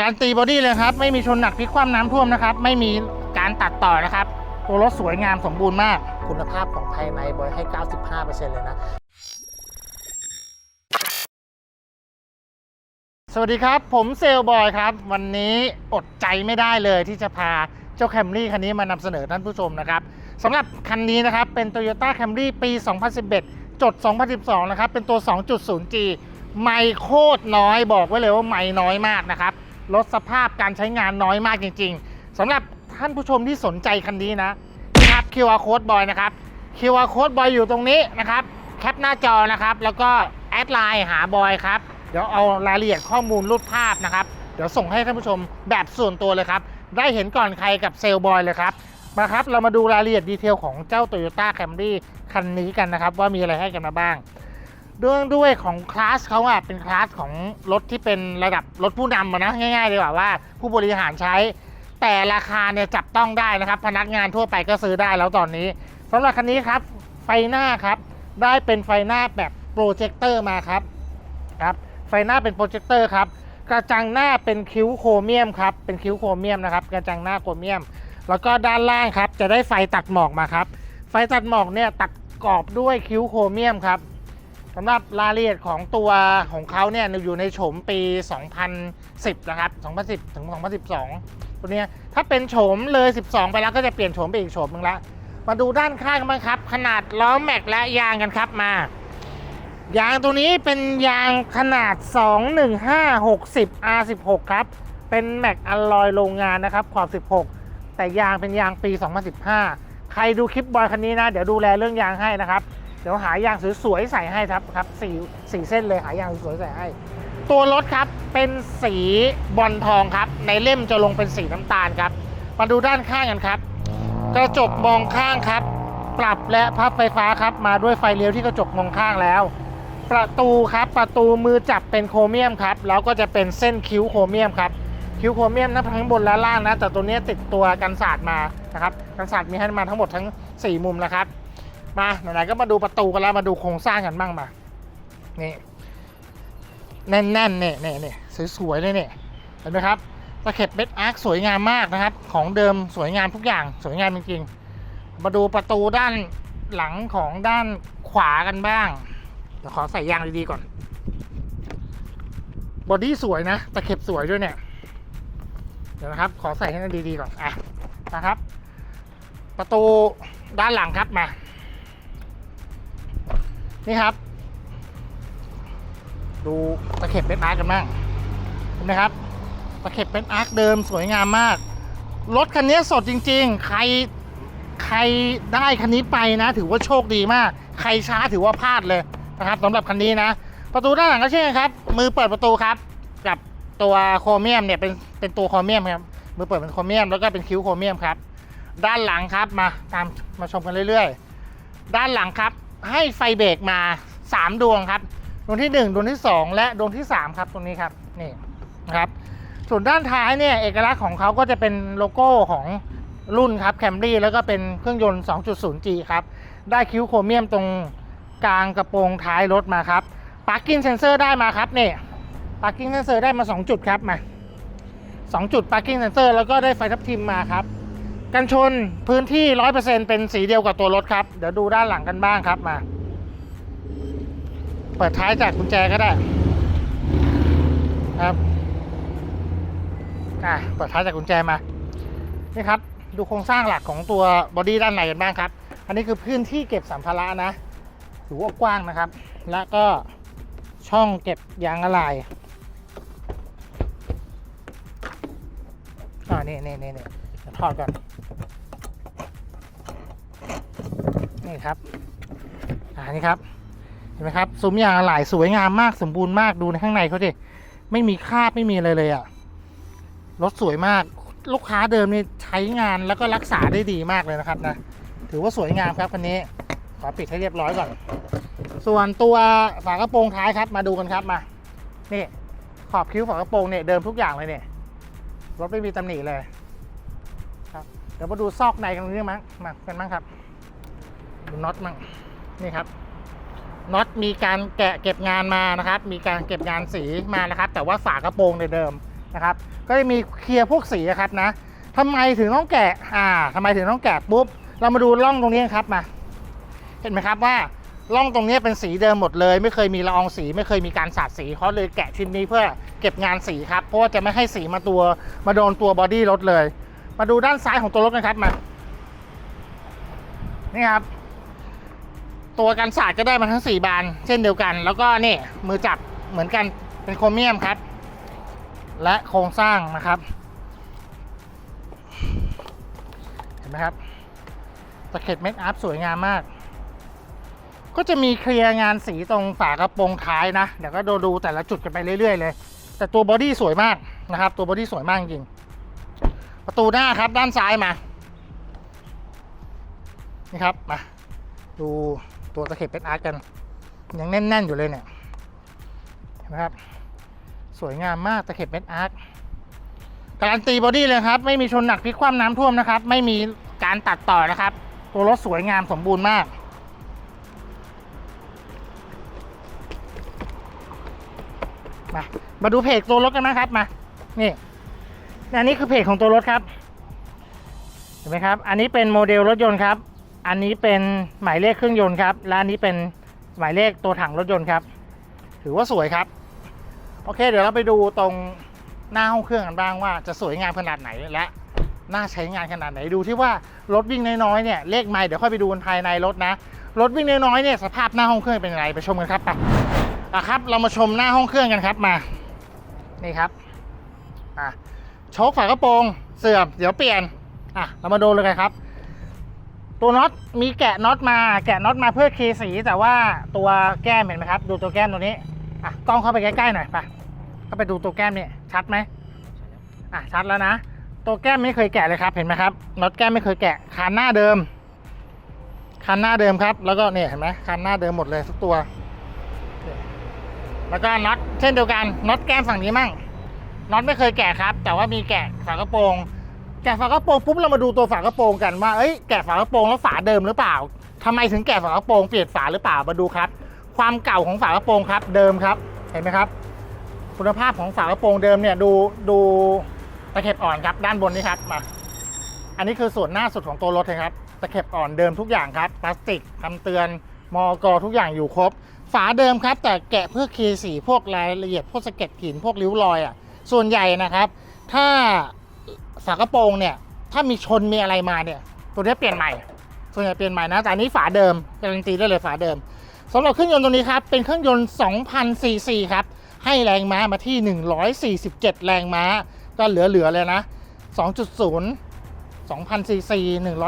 การันตีบอดี้เลยครับ ไม่มีชนหนักพลิกคว่ำน้ำท่วมนะครับ ไม่มีการตัดต่อนะครับ ตัวรถสวยงามสมบูรณ์มาก คุณภาพของภายในบอยให้ 95%เลยนะ สวัสดีครับ ผมเซลลบอยครับ วันนี้อดใจไม่ได้เลยที่จะพาเจ้าแคมรี่คันนี้มานำเสนอท่านผู้ชมนะครับสำหรับคันนี้นะครับ เป็น Toyota Camry ปี 2011 จด 2012 นะครับ เป็นตัว 2.0G ไม่โคตรน้อยบอกไว้เลยว่าไม่น้อยมากนะครับ ลดสภาพการใช้งานน้อยมากจริง ๆสำหรับท่านผู้ชมที่สนใจคันนี้นะนี่ครับ QR Code Boy นะครับ QR Code Boy อยู่ตรงนี้นะครับ แคปหน้าจอนะครับ แล้วก็แอดไลน์หาบอยครับ เดี๋ยวเอารายละเอียดข้อมูลรูปภาพนะครับ เดี๋ยวส่งให้ท่านผู้ชมแบบส่วนตัวเลยครับ ได้เห็นก่อนใครกับเซลลบอยเลยครับ มาครับ เรามาดูรายละเอียดดีเทลของเจ้า Toyota Camry คันนี้กันนะครับ ว่ามีอะไรให้กันมาบ้าง เรื่องด้วยของคลาสเขาอะเป็นคลาสของรถที่เป็นระดับรถผู้นำอะนะง่ายๆดีกว่าว่าผู้บริหารใช้ แต่ราคาเนี่ยจับต้องได้นะครับ พนักงานทั่วไปก็ซื้อได้แล้วตอนนี้สำหรับคันนี้ครับไฟหน้าครับได้เป็นไฟหน้าแบบโปรเจคเตอร์มาครับครับไฟหน้าเป็นโปรเจคเตอร์ครับกระจังหน้าเป็นคิ้วโครเมียมครับเป็นคิ้วโครเมียมนะครับกระจังหน้าโครเมียม แล้วก็ด้านล่างครับจะได้ไฟตัดหมอกมาครับไฟตัดหมอกเนี่ยตัดกรอบด้วยคิ้วโครเมียมครับ สำหรับรายละเอียดของตัวของเขาเนี่ยอยู่ในโฉมปี 2010 นะครับ 2010 ถึง 2012 ตัวนี้ถ้าเป็นโฉมเลย 12 ไปแล้วก็จะเปลี่ยนโฉมไปอีกโฉมหนึงละ มาดูด้านข้างกันบ้างครับ ขนาดล้อแม็กและยางกันครับมา ยางตัวนี้เป็นยางขนาด 21560 R16 ครับ เป็นแม็กอลลอยโรงงานนะครับขอบ 16 แต่ยางเป็นยางปี 2015 ใครดูคลิปบอยคันนี้นะ เดี๋ยวดูแลเรื่องยางให้นะครับ เดี๋ยวหายางสวยๆใส่ให้ครับครับสี่สี่เส้นเลยหายางสวยๆใส่ให้ ตัวรถครับเป็นสีบอลทองครับ ในเล่มจะลงเป็นสีน้ำตาลครับ มาดูด้านข้างกันครับ กระจกมองข้างครับ ปรับและพับไฟฟ้าครับ มาด้วยไฟเลี้ยวที่กระจกมองข้างแล้ว ประตูครับประตูมือจับเป็นโครเมียมครับแล้วก็จะเป็นเส้นคิ้วโครเมียมครับคิ้วโครเมียมนะทั้งบนและล่างนะแต่ตัวนี้ติดตัวกันศาสตร์มานะครับกันศาสตร์มีให้มาทั้งหมดทั้ง 4 มุมแล้วครับ มาไหนๆก็มาดูประตูกันแล้วมาดูโครงสร้างกันบ้างมา นี่ แน่นๆเนี่ยเนี่ยเนี่ยสวยๆเลยเนี่ยเห็นไหมครับตะเข็บเบ็ดอาร์คสวยงามมากนะครับ ของเดิมสวยงามทุกอย่างสวยงามจริงๆ มาดูประตูด้านหลังของด้านขวากันบ้างเดี๋ยวขอใส่ยางดีๆก่อน บอดี้สวยนะ ตะเข็บสวยด้วยเนี่ย เดี๋ยวนะครับ ขอใส่ให้มันดีๆก่อน อะ นะครับ ประตูด้านหลังครับมา นี่ครับ ดูตะเข็บเป็นอาร์คกันบ้างเห็นไหมครับ ตะเข็บเป็นอาร์คเดิมสวยงามมาก รถคันนี้สดจริง ๆ ใครใครได้คันนี้ไปนะ ถือว่าโชคดีมาก ใครช้าถือว่าพลาดเลยนะครับสำหรับคันนี้นะ ประตูด้านหลังก็เช่นกันครับ มือเปิดประตูครับ กับตัวโครเมียมเนี่ยเป็นเป็นตัวโครเมียมครับมือเปิดเป็นโครเมียมแล้วก็เป็นคิ้วโครเมียมครับ ด้านหลังครับมาตามมาชมกันเรื่อยๆ ด้านหลังครับ ให้ไฟเบรกมา 3 ดวงครับ ดวงที่ 1 ดวงที่ 2 และดวงที่ 3 ครับตรงนี้ครับนี่นะครับส่วนด้านท้ายเนี่ยเอกลักษณ์ของเขาก็จะเป็นโลโก้ของรุ่นครับแคมรี่แล้วก็เป็นเครื่องยนต์ 2.0G ครับ ได้คิ้วโครเมียมตรงกลางกระโปรงท้ายรถมาครับปาร์กิ้งเซนเซอร์ได้มาครับนี่ปาร์กิ้งเซนเซอร์ได้มา 2 จุดครับมา 2 จุดปาร์กิ้งเซนเซอร์แล้วก็ได้ไฟทับทิมมาครับ กันชนพื้นที่ 100%เป็นสีเดียวกับตัวรถครับ เดี๋ยวดูด้านหลังกันบ้างครับมา เปิดท้ายจากกุญแจก็ได้ครับอะเปิดท้ายจากกุญแจมา นี่ครับ ดูโครงสร้างหลักของตัวบอดี้ด้านในกันบ้างครับ อันนี้คือพื้นที่เก็บสัมภาระนะถือว่ากว้างนะครับ และก็ช่องเก็บยางอะไหล่อ่านี่นี่นี่นี่เดี๋ยวถอดก่อน นี่ครับอ่านี่ครับเห็นไหมครับซุ้มยางอะไหล่สวยงามมากสมบูรณ์มากดูในข้างในเขาดิไม่มีคราบไม่มีอะไรเลยอะรถสวยมากลูกค้าเดิมนี่ใช้งานแล้วก็รักษาได้ดีมากเลยนะครับนะถือว่าสวยงามครับคันนี้ขอปิดให้เรียบร้อยก่อน ส่วนตัวฝากระโปรงท้ายครับมาดูกันครับมานี่ขอบคิ้วฝากระโปรงเนี่ยเดิมทุกอย่างเลยเนี่ยรถไม่มีตำหนิเลยครับเดี๋ยวมาดูซอกในกันตรงนี้มั้งมากันมั้งครับ ดูน็อตมั้งนี่ครับน็อตมีการแกะเก็บงานมานะครับ มีการเก็บงานสีมานะครับ แต่ว่าฝากระโปรงในเดิมนะครับ ก็จะมีเคลียร์พวกสีครับนะทำไมถึงต้องแกะอ่าทำไมถึงต้องแกะปุ๊บ เรามาดูร่องตรงนี้ครับมา เห็นไหมครับว่าร่องตรงนี้เป็นสีเดิมหมดเลย ไม่เคยมีละอองสี ไม่เคยมีการสาดสีเขาเลยแกะชิ้นนี้เพื่อเก็บงานสีครับ เพราะว่าจะไม่ให้สีมาตัวมาโดนตัวบอดี้รถเลย มาดูด้านซ้ายของตัวรถกันครับมานี่ครับ ตัวกันสาดก็ได้มาทั้ง 4 บาน เช่นเดียวกัน แล้วก็นี่มือจับเหมือนกันเป็นโครเมียมครับ และโครงสร้างนะครับ เห็นไหมครับตะเข็บเมคอัพสวยงามมาก ก็จะมีเคลียร์งานสีตรงฝากระโปรงท้ายนะ เดี๋ยวก็ดูดูแต่ละจุดกันไปเรื่อยๆเลย แต่ตัวบอดี้สวยมากนะครับ ตัวบอดี้สวยมากจริง ประตูหน้าครับด้านซ้ายมา นี่ครับ มา ดู ตัวตะเข็บเป็นอาร์ตกัน ยังแน่น ๆ อยู่เลยเนี่ยเห็นไหมครับ สวยงามมากตะเข็บเม็ดอาร์ตการันตีบอดี้เลยครับ ไม่มีชนหนักพลิกคว่ำน้ำท่วมนะครับ ไม่มีการตัดต่อนะครับ ตัวรถสวยงามสมบูรณ์มากมามาดูเพจตัวรถกันนะครับมา นี่ อันนี้คือเพจของตัวรถครับ เห็นไหมครับ อันนี้เป็นโมเดลรถยนต์ครับ อันนี้เป็นหมายเลขเครื่องยนต์ครับ และอันนี้เป็นหมายเลขตัวถังรถยนต์ครับ ถือว่าสวยครับ โอเค เดี๋ยวเราไปดูตรงหน้าห้องเครื่องกันบ้างว่าจะสวยงามขนาดไหนและน่าใช้งานขนาดไหนดูที่ว่ารถวิ่งน้อยๆเนี่ยเลขไม่เดี๋ยวค่อยไปดูภายในรถนะ รถวิ่งน้อยๆเนี่ยสภาพหน้าห้องเครื่องเป็นยังไงไปชมกันครับไปอะครับ เรามาชมหน้าห้องเครื่องกันครับมา นี่ครับอะโชคฝากระโปรงเสื่อมเดี๋ยวเปลี่ยนอะเรามาดูเลยกันครับ ตัวน็อตมีแกะน็อตมาแกะน็อตมาเพื่อเคลียร์สี แต่ว่าตัวแก้มเห็นไหมครับ ดูตัวแก้มตัวนี้อะกล้องเข้าไปใกล้ๆหน่อยไปเข้าไปดูตัวแก้มนี่ชัดไหมอะชัดแล้วนะ ตัวแก้มไม่เคยแกะเลยครับเห็นไหมครับน็อตแก้มไม่เคยแกะคานหน้าเดิมคานหน้าเดิมครับ แล้วก็เนี่ยเห็นไหมคานหน้าเดิมหมดเลยทุกตัว แล้วก็น็อตเช่นเดียวกันน็อตแก้มฝั่งนี้มั่งน็อตไม่เคยแกะครับ แต่ว่ามีแกะฝากระโปรง แกะฝากระโปรงปุ๊บเรามาดูตัวฝากระโปรงกันว่าเอ้ยแกะฝากระโปรงแล้วฝาเดิมหรือเปล่าทำไมถึงแกะฝากระโปรงเปลี่ยนฝาหรือเปล่ามาดูครับ ความเก่าของฝากระโปรงครับ เดิมครับเห็นไหมครับ คุณภาพของฝากระโปรงเดิมเนี่ยดูดูตะเข็บอ่อนครับ ด้านบนนี้ครับมาอันนี้คือส่วนหน้าสุดของตัวรถเลยครับตะเข็บอ่อนเดิมทุกอย่างครับพลาสติกคำเตือนมอกอทุกอย่างอยู่ครบ ฝาเดิมครับ แต่แกะเพื่อเคลียร์สีพวกรายละเอียดพวกสะเก็ดหินพวกริ้วรอยอะส่วนใหญ่นะครับ ถ้า ฝากระโปรงเนี่ย ถ้ามีชนมีอะไรมาเนี่ย ตัวนี้เปลี่ยนใหม่ ส่วนใหญ่เปลี่ยนใหม่นะ แต่อันนี้ฝาเดิมการันตีได้เลยฝาเดิมสำหรับเครื่องยนต์ตัวนี้ครับ เป็นเครื่องยนต์2,000ซีซีครับ ให้แรงม้ามาที่ 147 แรงม้า ก็เหลือๆเลยนะ 2.0 2,000ซีซี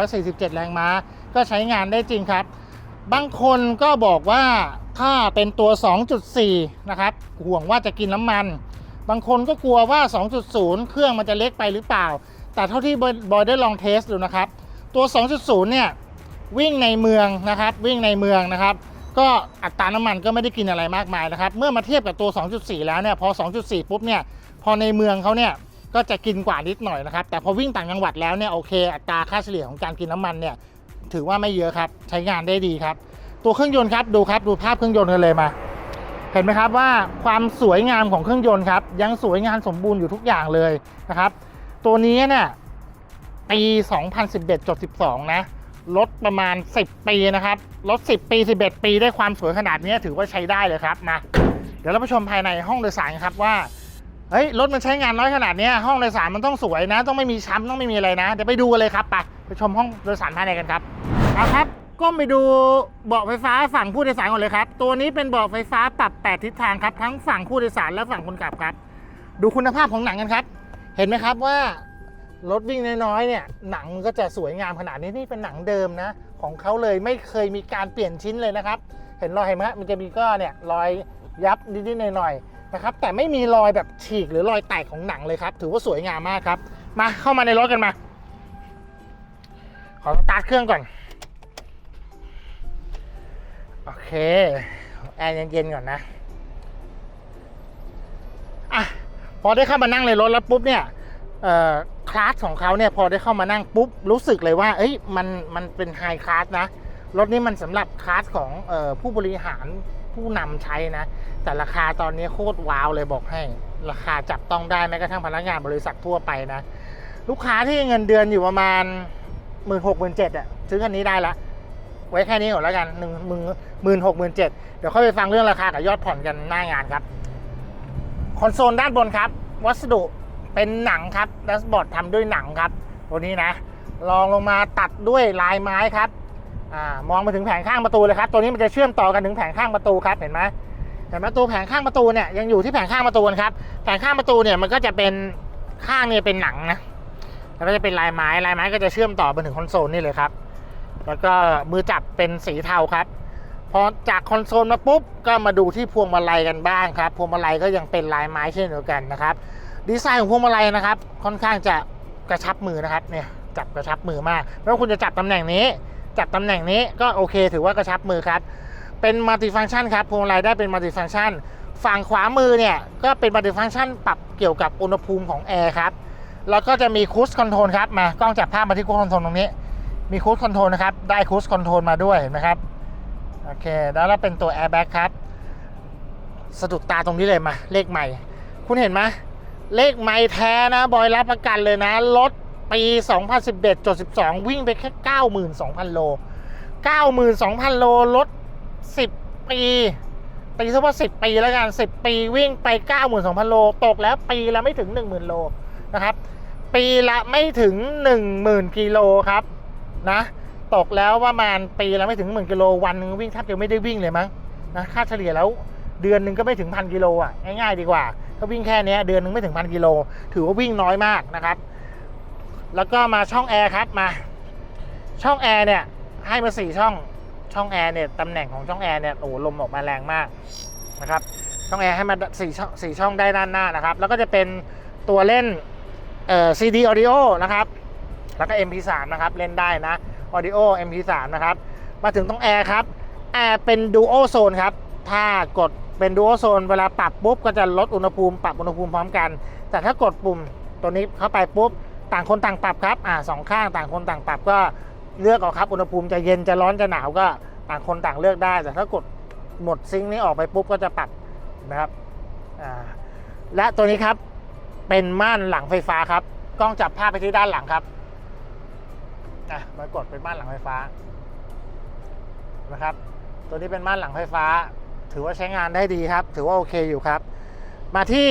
147 แรงม้า ก็ใช้งานได้จริงครับ บางคนก็บอกว่าถ้าเป็นตัว 2.4 นะครับ ห่วงว่าจะกินน้ำมัน บางคนก็กลัวว่า 2.0 เครื่องมันจะเล็กไปหรือเปล่า แต่เท่าที่บอยได้ลองเทสดูนะครับ ตัว 2.0 เนี่ยวิ่งในเมืองนะครับวิ่งในเมืองนะครับ ก็อัตราน้ำมันก็ไม่ได้กินอะไรมากมายนะครับ เมื่อมาเทียบกับตัว 2.4 แล้วเนี่ยพอ 2.4 ปุ๊บเนี่ยพอในเมืองเขาเนี่ยก็จะกินกว่านิดหน่อยนะครับ แต่พอวิ่งต่างจังหวัดแล้วเนี่ยโอเค อัตราค่าเฉลี่ยของการกินน้ำมันเนี่ยถือว่าไม่เยอะครับ ใช้งานได้ดีครับ ตัวเครื่องยนต์ครับดูครับดูภาพเครื่องยนต์กันเลยมา เห็นไหมครับว่าความสวยงามของเครื่องยนต์ครับ ยังสวยงามสมบูรณ์อยู่ทุกอย่างเลยนะครับ ตัวนี้เนี่ยปี 2011จด12 นะรถประมาณ 10 ปีนะครับรถ10 ปี 11 ปีได้ความสวยขนาดนี้ถือว่าใช้ได้เลยครับมาเดี๋ยวเราไปชมภายในห้องโดยสารครับว่าเฮ้ยรถมันใช้งานน้อยขนาดนี้ห้องโดยสารมันต้องสวยนะ ต้องไม่มีช้ำต้องไม่มีอะไรนะเดี๋ยวไปดูกันเลยครับไปไปชมห้องโดยสารภายในกันครับเอาครับ ก้มไปดูเบาะไฟฟ้าฝั่งผู้โดยสารก่อนเลยครับ ตัวนี้เป็นเบาะไฟฟ้าปรับ 8 ทิศทางครับ ทั้งฝั่งผู้โดยสารและฝั่งคนขับครับ ดูคุณภาพของหนังกันครับ เห็นไหมครับว่ารถวิ่งน้อยๆเนี่ยหนังมันก็จะสวยงามขนาดนี้นี่เป็นหนังเดิมนะ ของเขาเลยไม่เคยมีการเปลี่ยนชิ้นเลยนะครับ เห็นรอยเห็นไหมฮะมันจะมีก็เนี่ยรอยยับนิดๆหน่อยๆนะครับ แต่ไม่มีรอยแบบฉีกหรือรอยแตกของหนังเลยครับ ถือว่าสวยงามมากครับ มาเข้ามาในรถกันมา ขอสตาร์ทเครื่องก่อน โอเคแอร์เย็นๆก่อนนะอะพอได้เข้ามานั่งในรถแล้วปุ๊บเนี่ยคลาสของเขาเนี่ยพอได้เข้ามานั่งปุ๊บรู้สึกเลยว่า เอ้ยมันมันเป็นไฮคลาสนะรถนี้มันสำหรับคลาสของออผู้บริหารผู้นำใช้นะ แต่ราคาตอนนี้โคตรว้าวเลยบอกให้ ราคาจับต้องได้แม้กระทั่งพนักงานบริษัททั่วไปนะ ลูกค้าที่เงินเดือนอยู่ประมาณหมื่นหกหมื่นเจ็ดอะซื้อคันนี้ได้ละ ไว้แค่นี้ก่อนแล้วกันหนึ่งหมื่นหมื่นหกหมื่นเจ็ดเดี๋ยวค่อยไปฟังเรื่องราคากับยอดผ่อนกันหน้างานครับ คอนโซลด้านบนครับ วัสดุเป็นหนังครับแดชบอร์ดทำด้วยหนังครับ ตัวนี้นะลองลงมาตัดด้วยลายไม้ครับอมองไปถึงแผงข้างประตูเลยครับ ตัวนี้มันจะเชื่อมต่อกันถึงแผงข้างประตูครับเห็นไหมเห็นไหมตัวแผงข้างประตูเนี่ยยังอยู่ที่แผงข้างประตูนะครับแผงข้างประตูเนี่ยมันก็จะเป็นข้างเนี่ยเป็นหนังนะแล้วก็จะเป็นลายไม้ลายไม้ก็จะเชื่อมต่อไปถึงคอนโซลนี่เลยครับ แล้วก็มือจับเป็นสีเทาครับ พอจากคอนโซลมาปุ๊บ ก็มาดูที่พวงมาลัยกันบ้างครับ พวงมาลัยก็ยังเป็นลายไม้เช่นเดียวกันนะครับ ดีไซน์ของพวงมาลัยนะครับ ค่อนข้างจะกระชับมือนะครับ เนี่ย จับกระชับมือมากไม่ว่าคุณจะจับตำแหน่งนี้ จับตำแหน่งนี้ก็โอเค ถือว่ากระชับมือครับ เป็นมัลติฟังก์ชันครับ พวงมาลัยได้เป็นมัลติฟังก์ชัน ฝั่งขวามือเนี่ย ก็เป็นมัลติฟังก์ชันปรับเกี่ยวกับอุณหภูมิของแอร์ครับ แล้วก็จะมีคูสคอนโทรลครับ มากล้องจับภาพมาที่คูสคอนโทรลตรงนี้ มีคูสคอนโทรลนะครับ ได้คูสคอนโทรลมาด้วยเห็นไหมครับ โอเค แล้วเราเป็นตัวแอร์แบ็กครับ สะดุดตาตรงนี้เลยมา เลขใหม่ คุณเห็นไหมเลขใหม่แท้นะ บอยรับประกันเลยนะ รถปี 2011จด12 วิ่งไปแค่ 92,000 โล 92,000 โล รถ 10 ปีตีซะว่า 10 ปีแล้วกัน 10 ปีวิ่งไป 92,000 โล ตกแล้วปีละไม่ถึง 10,000 โลนะครับ ปีละไม่ถึง 10,000 กิโลครับ นะ ตกแล้วประมาณปีละไม่ถึงหมื่นกิโลวันนึงวิ่งแทบจะไม่ได้วิ่งเลยมั้งนะค่าเฉลี่ยแล้วเดือนหนึ่งก็ไม่ถึงพันกิโลอะง่ายๆดีกว่า ถ้าวิ่งแค่นี้เดือนหนึ่งไม่ถึงพันกิโล ถือว่าวิ่งน้อยมากนะครับ แล้วก็มาช่องแอร์ครับมา ช่องแอร์เนี่ยให้มาสี่ช่องช่องแอร์เนี่ยตำแหน่งของช่องแอร์เนี่ยโอ้ลมออกมาแรงมากนะครับช่องแอร์ให้มาสี่ช่องสี่ช่องได้ด้านหน้านะครับ แล้วก็จะเป็นตัวเล่นเอ่อ CD audio นะครับ แล้วก็ MP3 นะครับเล่นได้นะ Audio MP3 นะครับ มาถึงตรงแอร์ครับแอร์เป็น Dual Zone ครับ ถ้ากดเป็น Dual Zone เวลาปรับปุ๊บก็จะลดอุณหภูมิปรับอุณหภูมิพร้อมกัน แต่ถ้ากดปุ่มตัวนี้เข้าไปปุ๊บ ต่างคนต่างปรับครับอ่าสองข้างต่างคนต่างปรับก็เลือกเอาครับ อุณหภูมิจะเย็นจะร้อนจะหนาวก็ต่างคนต่างเลือกได้ แต่ถ้ากดหมดซิงค์นี้ออกไปปุ๊บก็จะปรับนะครับอ่าและตัวนี้ครับเป็นม่านหลังไฟฟ้าครับ กล้องจับภาพไปที่ด้านหลังครับ อะมากดเป็นม่านหลังไฟฟ้านะครับ ตัวนี้เป็นม่านหลังไฟฟ้า ถือว่าใช้งานได้ดีครับ ถือว่าโอเคอยู่ครับ มาที่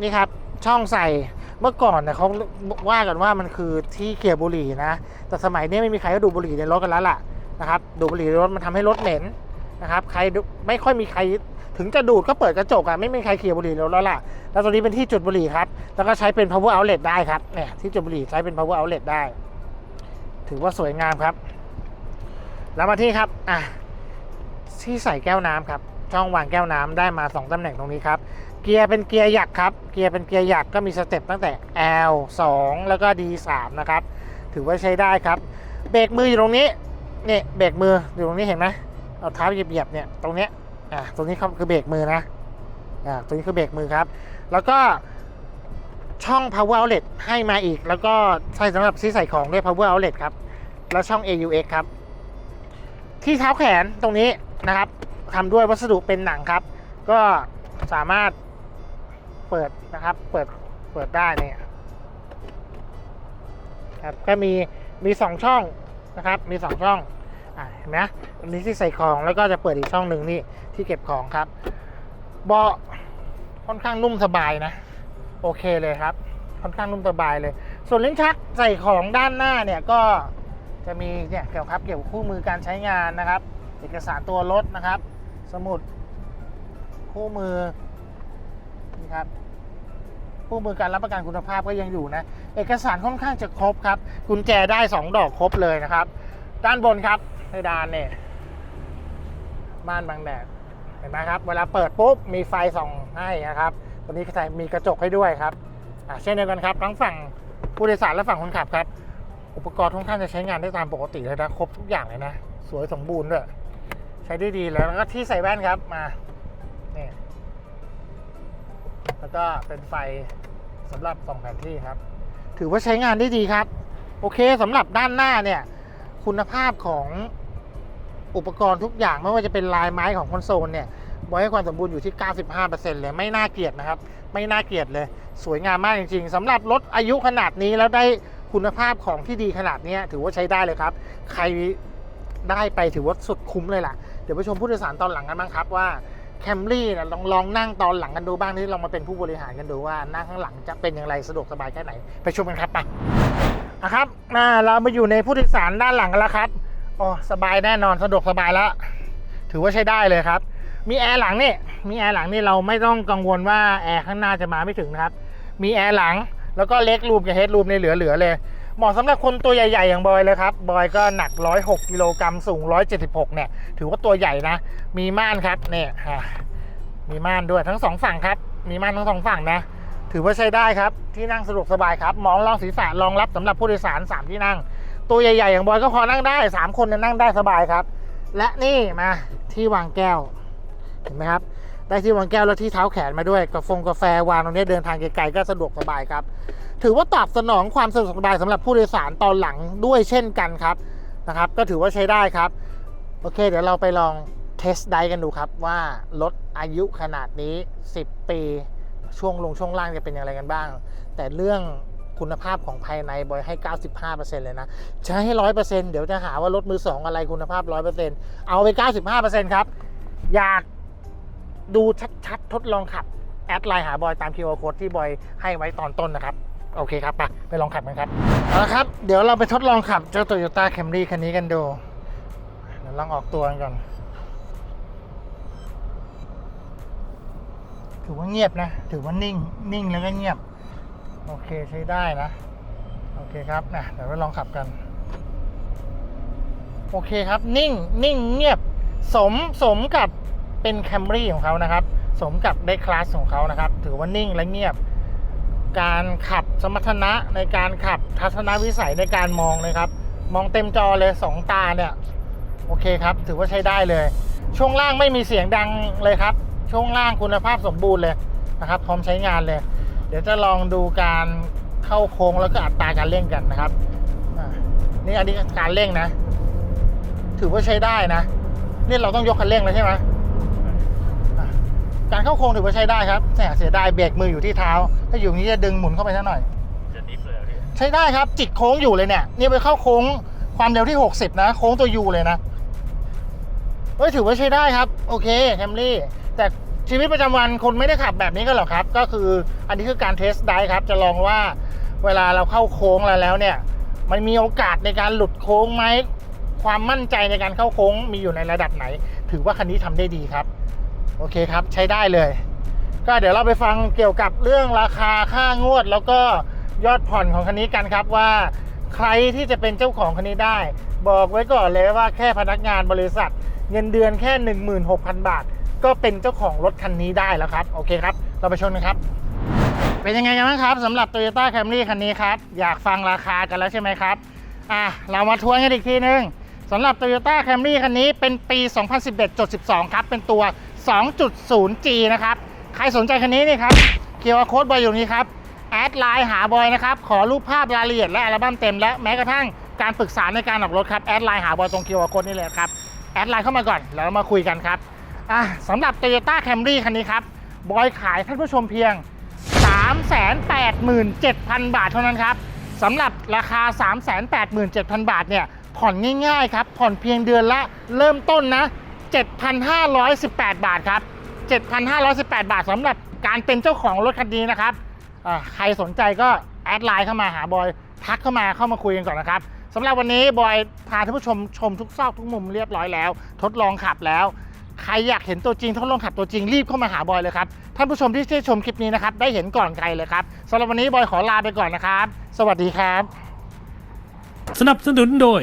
นี่ครับช่องใส่เมื่อก่อนเนี่ยเขาว่ากันว่ามันคือที่เขี่ยบุหรี่นะ แต่สมัยนี้ไม่มีใครก็ดูบุหรี่ในรถกันแล้วล่ะนะครับ ดูบุหรี่ในรถมันทำให้รถเหม็นนะครับ ใครไม่ค่อยมีใครถึงจะดูดก็เปิดกระจกอะไม่มีใครเขี่ยบุหรี่ในรถแล้วล่ะ แล้วตัวนี้เป็นที่จุดบุหรี่ครับ แล้วก็ใช้เป็น power outlet ได้ครับ เนี่ยที่จุดบุหรี่ใช้เป็น power outlet ได้ ถือว่าสวยงามครับ แล้วมาที่ครับอะที่ใส่แก้วน้ำครับช่องวางแก้วน้ำได้มา 2ตำแหน่งตรงนี้ครับ เกียร์เป็นเกียร์หยักครับ เกียร์เป็นเกียร์หยักก็มีสเต็ปตั้งแต่ L 2 แล้วก็ D 3นะครับ ถือว่าใช้ได้ครับ เบรกมืออยู่ตรงนี้นี่เบรกมืออยู่ตรงนี้เห็นไหมเอาเท้าเหยียบๆเนี่ยตรงเนี้ยอะตรงนี้ครับคือเบรกมือนะอ่าตรงนี้คือเบรกมือครับ แล้วก็ ช่อง power outlet ให้มาอีก แล้วก็ใช้สำหรับที่ใส่ของด้วย power outlet ครับ แล้วช่อง AUX ครับ ที่เท้าแขนตรงนี้นะครับทำด้วยวัสดุเป็นหนังครับ ก็สามารถเปิดนะครับ เปิด เปิดได้เนี่ยครับ ก็มี มีสองช่องนะครับ มีสองช่องอ่าเห็นไหมตรงนี้ที่ใส่ของ แล้วก็จะเปิดอีกช่องหนึ่งนี่ที่เก็บของครับ เบาะค่อนข้างนุ่มสบายนะ โอเคเลยครับ ค่อนข้างนุ่มสบายเลย ส่วนลิ้นชักใส่ของด้านหน้าเนี่ยก็จะมีเนี่ยเกี่ยวครับเกี่ยวกับคู่มือการใช้งานนะครับ เอกสารตัวรถนะครับ สมุด คู่มือนี่ครับคู่มือการรับประกันคุณภาพก็ยังอยู่นะ เอกสารค่อนข้างจะครบครับกุญแจได้ 2 ดอกครบเลยนะครับ ด้านบนครับเพดานเนี่ยม่านบังแดดเห็นไหมครับ เวลาเปิดปุ๊บมีไฟส่องให้นะครับ ตัวนี้ใส่มีกระจกให้ด้วยครับอ่าเช่นเดียวกันครับทั้งฝั่งผู้โดยสารและฝั่งคนขับครับ อุปกรณ์ค่อนข้างจะใช้งานได้ตามปกติเลยนะครบทุกอย่างเลยนะ สวยสมบูรณ์ด้วยใช้ได้ดีแล้วแล้วก็ที่ใส่แว่นครับมานี่แล้วก็เป็นไฟสำหรับส่องแผนที่ครับ ถือว่าใช้งานได้ดีครับ โอเคสำหรับด้านหน้าเนี่ย คุณภาพของอุปกรณ์ทุกอย่างไม่ว่าจะเป็นลายไม้ของคอนโซลเนี่ย บอยให้ความสมบูรณ์อยู่ที่ 95%เลยไม่น่าเกลียดนะครับ ไม่น่าเกลียดเลย สวยงามมากจริง ๆสำหรับรถอายุขนาดนี้แล้วได้คุณภาพของที่ดีขนาดนี้ถือว่าใช้ได้เลยครับ ใครได้ไปถือว่าสุดคุ้มเลยล่ะ เดี๋ยวไปชมผู้โดยสารตอนหลังกันบ้างครับว่าแคมรี่นะลองลองนั่งตอนหลังกันดูบ้างที่ลองมาเป็นผู้บริหารกันดูว่านั่งข้างหลังจะเป็นอย่างไรสะดวกสบายแค่ไหน ไปชมกันครับไปนะครับเรามาอยู่ในผู้โดยสารด้านหลังกันแล้วครับโอ้สบายแน่นอนสะดวกสบายแล้ว ถือว่าใช้ได้เลยครับ มีแอร์หลังนี่มีแอร์หลังนี่เราไม่ต้องกังวลว่าแอร์ข้างหน้าจะมาไม่ถึงนะครับ มีแอร์หลังแล้วก็เล็กรูมกับเฮดรูมในเหลือๆเลย เหมาะสำหรับคนตัวใหญ่ๆอย่างบอยเลยครับ บอยก็หนัก 106กิโลกรัมสูง 176 เนี่ย ถือว่าตัวใหญ่นะ มีม่านครับเนี่ยอะมีม่านด้วยทั้งสองฝั่งครับ มีม่านทั้งสองฝั่งนะ ถือว่าใช้ได้ครับ ที่นั่งสะดวกสบายครับ มองรองศีรษะรองรับสำหรับผู้โดยสาร 3 ที่นั่ง ตัวใหญ่ๆอย่างบอยก็พอนั่งได้ 3 คนเนี่ยนั่งได้สบายครับ และนี่มาที่วางแก้ว เห็นไหมครับ ได้ที่วางแก้วแล้วที่เท้าแขนมาด้วยกาแฟกาแฟวางตรงนี้เดินทางไกลๆก็สะดวกสบายครับ ถือว่าตอบสนองความสะดวกสบายสำหรับผู้โดยสารตอนหลังด้วยเช่นกันครับนะครับ ก็ถือว่าใช้ได้ครับ โอเค เดี๋ยวเราไปลองเทสไดกันดูครับว่ารถอายุขนาดนี้ 10 ปี ช่วงลงช่วงล่างจะเป็นอย่างไรกันบ้าง แต่เรื่องคุณภาพของภายในบอยให้ 95%เลยนะจะให้ 100%เดี๋ยวจะหาว่ารถมือสองอะไรคุณภาพ 100%เอาไป 95%ครับ อยาก ดูชัดๆ ทดลองขับ แอดไลน์หาบอยตาม QR code ที่บอยให้ไว้ตอนต้นนะครับ โอเคครับไปไปลองขับกันครับเอาละครับ เดี๋ยวเราไปทดลองขับเจ้า Toyota Camry คันนี้กันดูเดี๋ยวลองออกตัวกันก่อนถือว่าเงียบนะ ถือว่านิ่ง นิ่งแล้วก็เงียบ โอเคใช้ได้นะ โอเคครับนะเดี๋ยวไปลองขับกัน โอเคครับ นิ่ง นิ่ง เงียบ สม สมกับ เป็นแคมรี่ของเขานะครับ สมกับได้คลาสของเขานะครับ ถือว่านิ่งและเงียบ การขับสมรรถนะในการขับทัศนวิสัยในการมองเลยครับ มองเต็มจอเลยสองตาเนี่ย โอเคครับ ถือว่าใช้ได้เลย ช่วงล่างไม่มีเสียงดังเลยครับ ช่วงล่างคุณภาพสมบูรณ์เลยนะครับ พร้อมใช้งานเลย เดี๋ยวจะลองดูการเข้าโค้งแล้วก็อัตราการเร่งกันนะครับนี่อันนี้การเร่งนะ ถือว่าใช้ได้นะ นี่เราต้องยกคันเร่งเลยใช่ไหม การเข้าโค้งถือว่าใช้ได้ครับแต่เสียดายเบรกมืออยู่ที่เท้า ถ้าอยู่อย่างนี้จะดึงหมุนเข้าไปซะหน่อย จะดิฟเลยเหรอพี่ใช้ได้ครับจิกโค้งอยู่เลยเนี่ยนี่ไปเข้าโค้งความเร็วที่ 60 นะ โค้งตัวยูเลยนะเฮ้ยถือว่าใช้ได้ครับโอเคแคมรี่แต่ชีวิตประจำวันคนไม่ได้ขับแบบนี้กันหรอกครับ ก็คืออันนี้คือการเทสได้ครับ จะลองว่าเวลาเราเข้าโค้งแล้วแล้วเนี่ย มันมีโอกาสในการหลุดโค้งไหมความมั่นใจในการเข้าโค้งมีอยู่ในระดับไหน ถือว่าคันนี้ทำได้ดีครับ โอเคครับใช้ได้เลย ก็เดี๋ยวเราไปฟังเกี่ยวกับเรื่องราคาค่างวด แล้วก็ยอดผ่อนของคันนี้กันครับว่า ใครที่จะเป็นเจ้าของคันนี้ได้ บอกไว้ก่อนเลยว่าแค่พนักงานบริษัท เงินเดือนแค่ 16,000 บาท ก็เป็นเจ้าของรถคันนี้ได้แล้วครับ โอเคครับ เราไปชมกันครับเป็นยังไงกันบ้างครับสำหรับ Toyota Camry คันนี้ครับ อยากฟังราคากันแล้วใช่ไหมครับอะเรามาทวนกันอีกทีนึงสำหรับ Toyota Camry คันนี้เป็นปี 2011.12 ครับ เป็นตัว 2.0G นะครับ ใครสนใจคันนี้นี่ครับเคียวโค้ดบอยอยู่นี้ครับ แอดไลน์หาบอยนะครับ ขอรูปภาพรายละเอียดและอัลบั้มเต็มและแม้กระทั่งการปรึกษาในการออกรถครับ แอดไลน์หาบอยตรงเคียวโค้ดนี่เลยครับ แอดไลน์เข้ามาก่อนแล้วมาคุยกันครับสำหรับ Toyota Camry คันนี้ครับ บอยขายท่านผู้ชมเพียง 387,000 บาทเท่านั้นครับสำหรับราคา 387,000 บาทเนี่ยผ่อนง่ายๆครับ ผ่อนเพียงเดือนละเริ่มต้นนะ 7,518 บาทครับ 7,518 บาทสำหรับการเป็นเจ้าของรถคันนี้นะครับใครสนใจก็แอดไลน์เข้ามาหาบอยทักเข้ามาเข้ามาคุยกันก่อนนะครับสำหรับวันนี้บอยพาท่านผู้ชมชมทุกซอกทุกมุมเรียบร้อยแล้ว ทดลองขับแล้ว ใครอยากเห็นตัวจริงทดลองขับตัวจริงรีบเข้ามาหาบอยเลยครับท่านผู้ชมที่ได้ชมคลิปนี้นะครับได้เห็นก่อนใครเลยครับสำหรับวันนี้บอยขอลาไปก่อนนะครับ สวัสดีครับ สนับสนุนโดย